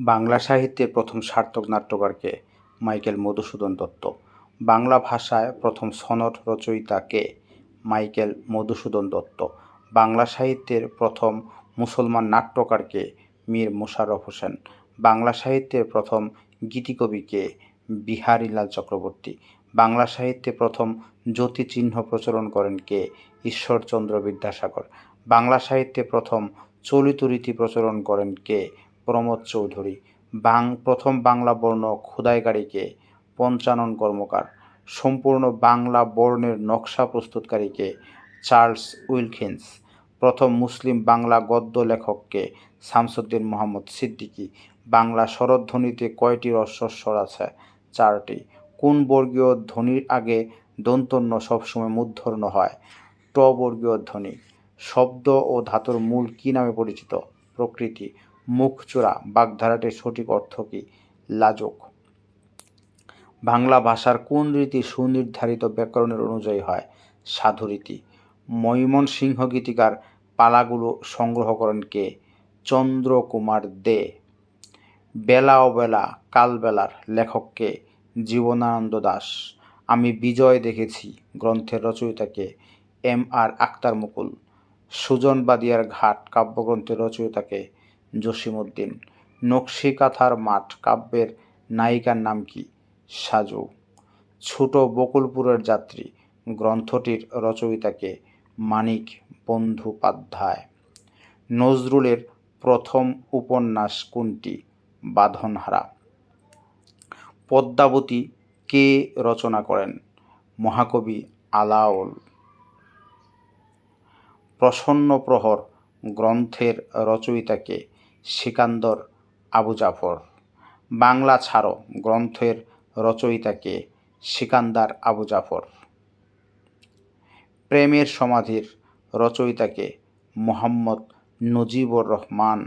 বাংলা সাহিত্যের প্রথম সার্থক নাট্যকারকে মাইকেল মধুসূদন দত্ত। বাংলা ভাষায় প্রথম সনদ রচয়িতা কে? মাইকেল মধুসূদন দত্ত। বাংলা সাহিত্যের প্রথম মুসলমান নাট্যকার কে? মীর মোশাররফ হোসেন। বাংলা সাহিত্যের প্রথম গীতিকবি কে? বিহারীলাল চক্রবর্তী। বাংলা সাহিত্যে প্রথম জ্যোতিচিহ্ন প্রচলন করেন কে? ঈশ্বরচন্দ্র বিদ্যাসাগর। বাংলা সাহিত্যে প্রথম চলিত রীতি প্রচলন করেন কে? প্রমোদ চৌধুরী। বাং, প্রথম বাংলা বর্ণ খোদাইকারীকে পঞ্চানন কর্মকার। সম্পূর্ণ বাংলা বর্ণের নকশা প্রস্তুতকারীকে চার্লস উইলকিন্স। প্রথম মুসলিম বাংলা গদ্য লেখককে শামসুদ্দিন মোহাম্মদ সিদ্দিকী। বাংলা স্বরধ্বনিতে কয়টি রস্বস্বর আছে? চারটি। কোন বর্গীয় ধ্বনির আগে দন্তন্য সবসময় মূর্ধন্য হয়? ট বর্গীয় ধ্বনি। শব্দ ও ধাতুর মূল কী নামে পরিচিত? প্রকৃতি। মুখচূড়া বাগধারাটির সঠিক অর্থ কী? লাজুক। বাংলা ভাষার কোন রীতি সুনির্ধারিত ব্যাকরণের অনুযায়ী হয়? সাধুরীতি ময়মনসিংহ গীতিকার পালাগুলো সংগ্রহ করেন কে? চন্দ্রকুমার দে। বেলা অবেলা কালবেলার লেখককে জীবনানন্দ দাশ আমি বিজয় দেখেছি, গ্রন্থের রচয়িতাকে এম আর আক্তার মুকুল। সুজন বাদিয়ার ঘাট কাব্যগ্রন্থের রচয়িতাকে জসিমউদ্দিন। নকশি কাঁথার মাঠ কাব্যের নায়িকার নাম কি? সাজু। ছোট বকুলপুরের যাত্রী। গ্রন্থটির রচয়িতাকে মানিক বন্ধুপাধ্যায় নজরুলের প্রথম উপন্যাস কোনটি? বাঁধনহারা। পদ্মাবতী কে রচনা করেন? মহাকবি আলাওল প্রসন্ন প্রহর গ্রন্থের রচয়িতাকে সিকান্দর, আবু জাফর। বাংলা ছাড়ো, গ্রন্থের রচয়িতাকে সিকান্দার আবু জাফর। প্রেমের সমাধির রচয়িতাকে মোহাম্মদ নজিবুর রহমান।